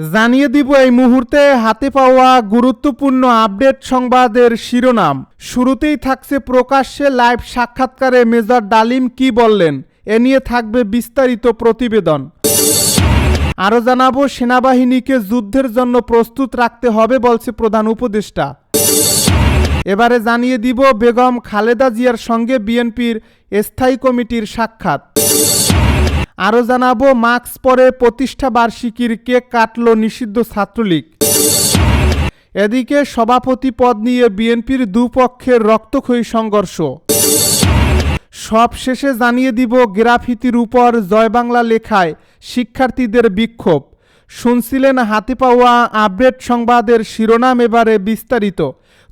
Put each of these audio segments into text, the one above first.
জানিয়ে দিব এই মুহূর্তে হাতে পাওয়া গুরুত্বপূর্ণ আপডেট সংবাদের শিরোনাম। শুরুতেই থাকছে প্রকাশ্যে লাইভ সাক্ষাৎকারে মেজর ডালিম কি বললেন? এ নিয়ে থাকবে বিস্তারিত প্রতিবেদন। আরও জানাব, সেনাবাহিনীকে যুদ্ধের জন্য প্রস্তুত রাখতে হবে বলছে প্রধান উপদেষ্টা। এবারে জানিয়ে দিব, বেগম খালেদা জিয়ার সঙ্গে বিএনপির স্থায়ী কমিটির সাক্ষাৎ। আরও জানাব মাস্ক পরে প্রতিষ্ঠা বার্ষিকীর কেক কাটল নিষিদ্ধ ছাত্রলীগ। এদিকে সভাপতি পদ নিয়ে বিএনপির দুপক্ষের রক্তক্ষয়ী সংঘর্ষ। সব শেষে জানিয়ে দিব, গ্রাফিতির উপর জয় বাংলা লেখায় শিক্ষার্থীদের বিক্ষোভ। শুনছিলেন হাতে পাওয়া আপডেট সংবাদের শিরোনাম এবারে বিস্তারিত।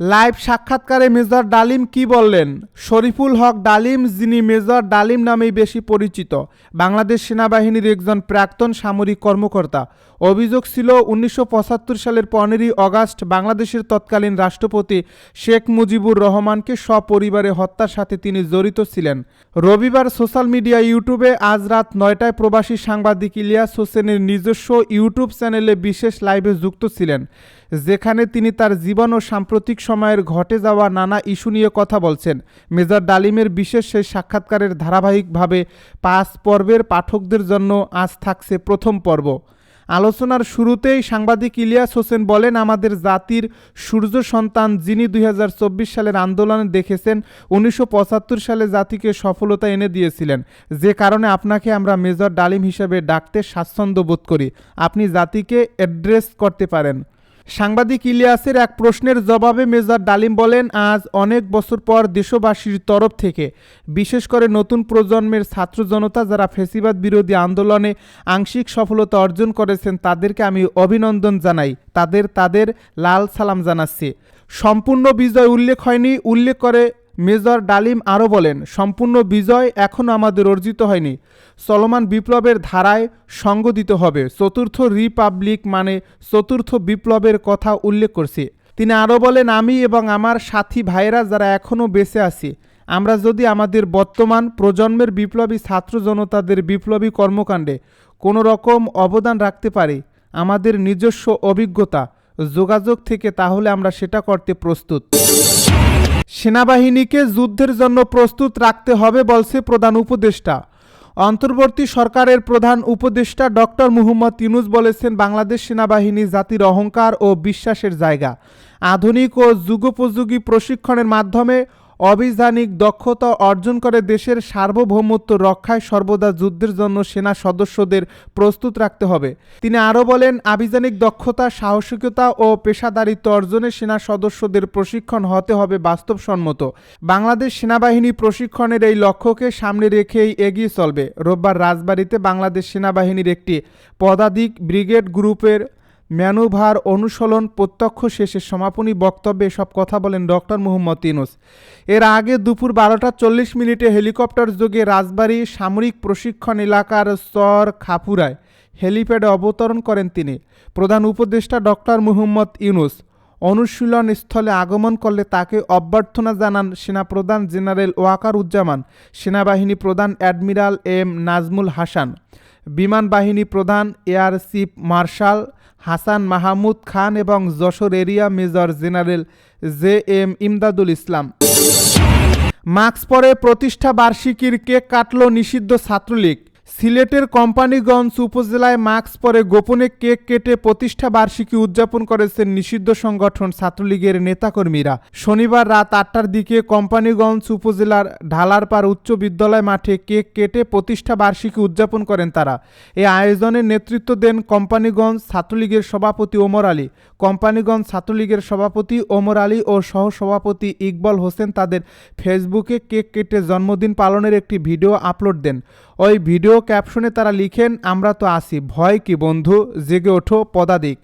লাইভ সাক্ষাৎকারে মেজর ডালিম কি বললেন? শরীফুল হক ডালিম, যিনি মেজর ডালিম নামেই বেশি পরিচিত। বাংলাদেশ সেনাবাহিনীর একজন প্রাক্তন সামরিক কর্মকর্তা। অভিযোগ ছিল উনিশশো সালের পনেরোই অগাস্ট বাংলাদেশের তৎকালীন রাষ্ট্রপতি শেখ মুজিবুর রহমানকে সপরিবারে হত্যার সাথে তিনি জড়িত ছিলেন। রবিবার সোশ্যাল মিডিয়া ইউটিউবে আজ রাত নয়টায় প্রবাসী সাংবাদিক ইলিয়াস হোসেনের নিজস্ব ইউটিউব চ্যানেলে বিশেষ লাইভে যুক্ত ছিলেন, যেখানে তিনি তার জীবন ও সাম্প্রতিক সময়ের ঘটে যাওয়া নানা ইস্যু নিয়ে কথা বলছেন। মেজর ডালিমের বিশেষ সেই সাক্ষাৎকারের ধারাবাহিকভাবে পাঁচ পর্বের পাঠকদের জন্য আজ থাকছে প্রথম পর্ব। আলোচনার শুরুতেই সাংবাদিক ইলিয়াস হোসেন বলেন, আমাদের জাতির সূর্য সন্তান যিনি দুই হাজার চব্বিশ সালের আন্দোলনে দেখেছেন, উনিশশো পঁচাত্তর সালে জাতিকে সফলতা এনে দিয়েছিলেন। যে কারণে আপনাকে আমরা মেজর ডালিম হিসেবে ডাকতে স্বাচ্ছন্দ্য বোধ করি। আপনি জাতিকে অ্যাড্রেস করতে পারেন। সাংবাদিক ইলিয়াসের এক প্রশ্নের জবাবে মেজর ডালিম বলেন, আজ অনেক বছর পর দেশবাসীর তরফ থেকে, বিশেষ করে নতুন প্রজন্মের ছাত্র জনতা যারা ফেসিবাদ বিরোধী আন্দোলনে আংশিক সফলতা অর্জন করেছেন, তাদেরকে আমি অভিনন্দন জানাই। তাদের তাদের লাল সালাম জানাচ্ছি। সম্পূর্ণ বিজয় উল্লেখ হয়নি, উল্লেখ করে মেজর ডালিম আরও বলেন, সম্পূর্ণ বিজয় এখনও আমাদের অর্জিত হয়নি। চলমান বিপ্লবের ধারায় সঙ্গ দিতে হবে। চতুর্থ রিপাবলিক মানে চতুর্থ বিপ্লবের কথা উল্লেখ করছি। তিনি আরও বলেন, আমি এবং আমার সাথী ভাইরা যারা এখনও বেঁচে আছি, আমরা যদি আমাদের বর্তমান প্রজন্মের বিপ্লবী ছাত্র জনতাদের বিপ্লবী কর্মকাণ্ডে কোনো রকম অবদান রাখতে পারি, আমাদের নিজস্ব অভিজ্ঞতা, যোগাযোগ থেকে, তাহলে আমরা সেটা করতে প্রস্তুত। সেনাবাহিনীকে যুদ্ধের জন্য প্রস্তুত রাখতে হবে বলছে প্রধান উপদেষ্টা। অন্তর্বর্তী সরকারের প্রধান উপদেষ্টা ডক্টর মুহম্মদ ইউনুস বলেছেন, বাংলাদেশ সেনাবাহিনী জাতির অহংকার ও বিশ্বাসের জায়গা। আধুনিক ও যুগোপযোগী প্রশিক্ষণের মাধ্যমে অভিযানিক দক্ষতা অর্জন করে দেশের সার্বভৌমত্ব রক্ষায় সর্বদা যুদ্ধের জন্য সেনা সদস্যদের প্রস্তুত রাখতে হবে। তিনি আরও বলেন, আভিযানিক দক্ষতা, সাহসিকতা ও পেশাদারিত্ব অর্জনে সেনা সদস্যদের প্রশিক্ষণ হতে হবে বাস্তবসম্মত। বাংলাদেশ সেনাবাহিনী প্রশিক্ষণের এই লক্ষ্যকে সামনে রেখেই এগিয়ে চলবে। রোববার রাজবাড়িতে বাংলাদেশ সেনাবাহিনীর একটি পদাধিক ব্রিগেড গ্রুপের ম্যানুভার অনুশীলন প্রত্যক্ষ শেষে সমাপনী বক্তব্যে সব কথা বলেন ডক্টর মুহম্মদ ইনুস। এর আগে দুপুর বারোটা চল্লিশ মিনিটে হেলিকপ্টার যোগে রাজবাড়ী সামরিক প্রশিক্ষণ এলাকার চর খাপুরায় হেলিপ্যাডে অবতরণ করেন তিনি। প্রধান উপদেষ্টা ডক্টর মুহম্মদ ইউনুস অনুশীলন স্থলে আগমন করলে তাকে অভ্যর্থনা জানান সেনাপ্রধান জেনারেল ওয়াকার উজ্জামান সেনাবাহিনী প্রধান অ্যাডমিরাল এম নাজমুল হাসান, বিমান বাহিনী প্রধান air chief marshal Hasan Mahmud Khan এবং Jessore area major general J M Imdadul Islam. Mask পরে প্রতিষ্ঠা বার্ষিকীর কেক কাটল নিষিদ্ধ ছাত্রলীগ। সিলেটের কোম্পানিগঞ্জ উপজেলায় মাস্ক পরে গোপনে কেক কেটে প্রতিষ্ঠা বার্ষিকী উদযাপন করেছেন নিষিদ্ধ সংগঠন ছাত্রলীগের নেতাকর্মীরা। শনিবার রাত আটটার দিকে কোম্পানিগঞ্জ উপজেলার ঢালারপাড় উচ্চ বিদ্যালয় মাঠে কেক কেটে প্রতিষ্ঠা বার্ষিকী উদযাপন করেন তারা। এ আয়োজনে নেতৃত্ব দেন কোম্পানিগঞ্জ ছাত্রলীগের সভাপতি ওমর আলী। কোম্পানিগঞ্জ ছাত্রলীগের সভাপতি ওমর আলী ও সহসভাপতি ইকবল হোসেন তাদের ফেসবুকে কেক কেটে জন্মদিন পালনের একটি ভিডিও আপলোড দেন। ওই ভিডিও ক্যাপশনে তারা লিখেন আমরা তো আসি ভয় কি বন্ধু? জেগে ওঠো পদাদিক।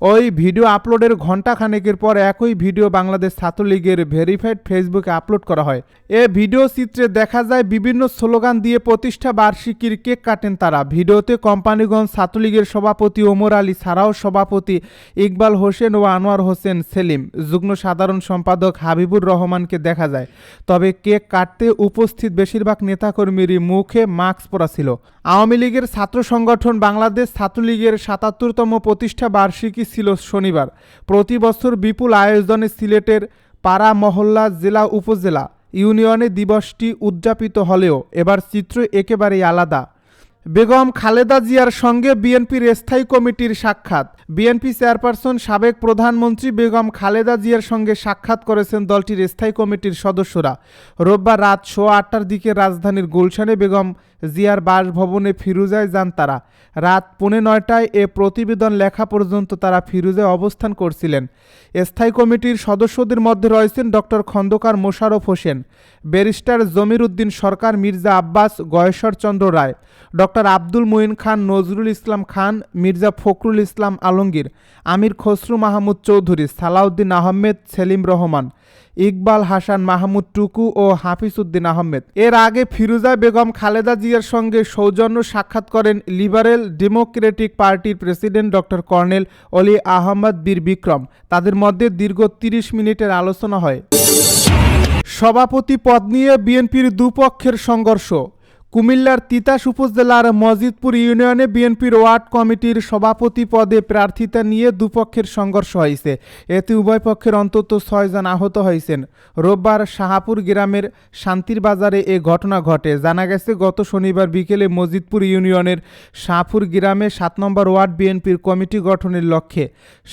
ওই ভিডিও আপলোডের ঘণ্টা খানেকের পর একই ভিডিও বাংলাদেশ ছাত্রলীগের ভেরিফাইড ফেসবুকে আপলোড করা হয়। এ ভিডিও চিত্রে দেখা যায় বিভিন্ন স্লোগান দিয়ে প্রতিষ্ঠা বার্ষিকীর কেক কাটেন তারা। ভিডিওতে কোম্পানিগঞ্জ ছাত্রলীগের সভাপতি ওমর আলী ছাড়াও সভাপতি ইকবাল হোসেন ও আনোয়ার হোসেন সেলিম। যুগ্ম সাধারণ সম্পাদক হাবিবুর রহমানকে দেখা যায়। তবে কেক কাটতে উপস্থিত বেশিরভাগ নেতাকর্মীরই মুখে মাস্ক পরা ছিল। আওয়ামী লীগের ছাত্র সংগঠন বাংলাদেশ ছাত্রলীগের সাতাত্তরতম প্রতিষ্ঠা বার্ষিকী ছিল শনিবার। প্রতি বছর বিপুল আয়োজনে সিলেটের পাড়া মহল্লা জেলা উপজেলা ইউনিয়নে দিবসটি উদযাপিত হলেও এবার চিত্র একেবারেই আলাদা। বেগম খালেদা জিয়ার সঙ্গে বিএনপির স্থায়ী কমিটির সাক্ষাৎ। বিএনপি চেয়ারপারসন সাবেক প্রধানমন্ত্রী বেগম খালেদা জিয়ার সঙ্গে সাক্ষাৎ করেছেন দলটির স্থায়ী কমিটির সদস্যরা। রোববার রাত সোয়া আটটার দিকে রাজধানীর গুলশানে বেগম জিয়ার বাসভবনে ফিরুজায় যান তারা। রাত পৌনে নয়টায় এ প্রতিবেদন লেখা পর্যন্ত তারা ফিরুজায় অবস্থান করছিলেন। স্থায়ী কমিটির সদস্যদের মধ্যে রয়েছেন doctor Khandakar Mosharraf Hossain, barrister Jamir Uddin Sarkar Mirza Abbas, Gayeshwar Chandra Roy doctor Abdul Moyeen Khan, Nazrul Islam Khan, Mirza Fakhrul Islam Alamgir, Amir Khasru Mahmud Chowdhury, Salahuddin Ahmed, Selim Rahman. Iqbal Hasan Mahmud Tuku ও হাফিজ উদ্দিন আহমেদ। এর আগে ফিরুজা বেগম খালেদা জিয়ার সঙ্গে সৌজন্য সাক্ষাৎ করেন liberal democratic পার্টির president doctor colonel Oli Ahmad Bir Vikram. তাদের মধ্যে দীর্ঘ তিরিশ মিনিটের আলোচনা হয়। সভাপতি পদ নিয়ে বিএনপির দুপক্ষের সংঘর্ষ। কুমিল্লার তিতাস উপজেলার মজিদপুর ইউনিয়নে বিএনপির ওয়ার্ড কমিটির সভাপতি পদে প্রার্থিতা নিয়ে দুপক্ষের সংঘর্ষ হয়েছে। এতে উভয় পক্ষের অন্তত ছয়জন আহত হয়েছেন। রোববার শাহাপুর গ্রামের শান্তির বাজারে এ ঘটনা ঘটে। জানা গেছে, গত শনিবার বিকেলে মজিদপুর ইউনিয়নের শাহপুর গ্রামে সাত নম্বর ওয়ার্ড বিএনপির কমিটি গঠনের লক্ষ্যে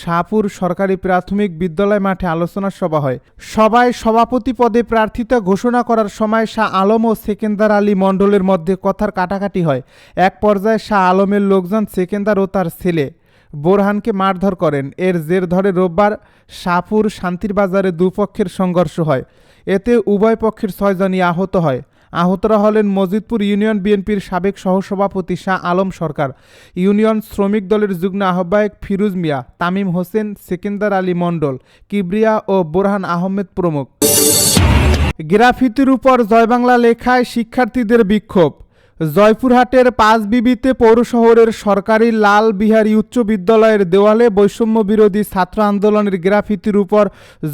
শাহপুর সরকারি প্রাথমিক বিদ্যালয় মাঠে আলোচনা সভা হয়। সভায় সভাপতি পদে প্রার্থিতা ঘোষণা করার সময় শাহ আলম ও সেকেন্দার আলী মণ্ডলের মধ্যে কথার কাটাকাটি হয়। এক পর্যায়ে শাহ আলমের লোকজন সেকেন্দার ও তার ছেলে বোরহানকে মারধর করেন। এর জের ধরে রোববার শাহপুর শান্তির বাজারে দুপক্ষের সংঘর্ষ হয়। এতে উভয় পক্ষের ছয়জনই আহত হয়। আহতরা হলেন মজিদপুর ইউনিয়ন বিএনপির সাবেক সহসভাপতি শাহ আলম সরকার, ইউনিয়ন শ্রমিক দলের যুগ্ম আহ্বায়ক ফিরুজ মিয়া, তামিম হোসেন, সেকেন্দার আলী মণ্ডল, কিবরিয়া ও বোরহান আহমেদ প্রমুখ। গ্রাফিতির উপর জয়বাংলা লেখায় শিক্ষার্থীদের বিক্ষোভ। জয়পুরহাটের পাঁচবিবিতে পৌর শহরের সরকারি লাল বিহারী উচ্চ বিদ্যালয়ের দেওয়ালে বৈষম্য বিরোধী ছাত্র আন্দোলনের গ্রাফিতির উপর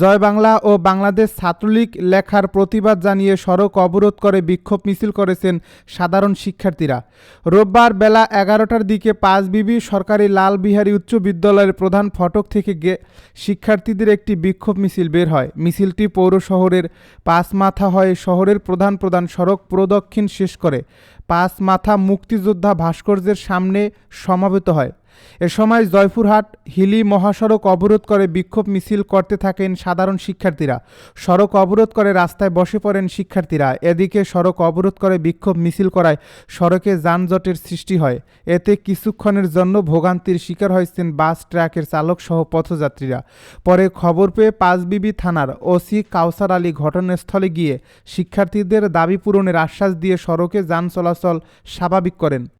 জয়বাংলা ও বাংলাদেশ ছাত্রলীগ লেখার প্রতিবাদ জানিয়ে সড়ক অবরোধ করে বিক্ষোভ মিছিল করেছেন সাধারণ শিক্ষার্থীরা। রোববার বেলা এগারোটার দিকে পাঁচবিবি সরকারি লাল বিহারী উচ্চ বিদ্যালয়ের প্রধান ফটক থেকে শিক্ষার্থীদের একটি বিক্ষোভ মিছিল বের হয়। মিছিলটি পৌর শহরের পাঁচ মাথা হয়ে শহরের প্রধান প্রধান সড়ক প্রদক্ষিণ শেষ করে। পাঁচ মাথা মুক্তিযোদ্ধা ভাস্কর্যের সামনে সমাবেত হয়। এ সময় জয়পুরহাট হিলি মহাসড়ক অবরোধ করে বিক্ষোভ মিছিল করতে থাকেন সাধারণ শিক্ষার্থীরা। সড়ক অবরোধ করে রাস্তায় বসে পড়েন শিক্ষার্থীরা। এদিকে সড়ক অবরোধ করে বিক্ষোভ মিছিল করায় সড়কে যানজটের সৃষ্টি হয়। এতে কিছুক্ষণের জন্য ভোগান্তির শিকার হয়েছেন বাস, ট্রাকের চালক সহ পথযাত্রীরা। পরে খবর পেয়ে পাঁচবিবি থানার ওসি কাউসার আলী ঘটনাস্থলে গিয়ে শিক্ষার্থীদের দাবি পূরণের আশ্বাস দিয়ে সড়কে যান চলাচল স্বাভাবিক করেন।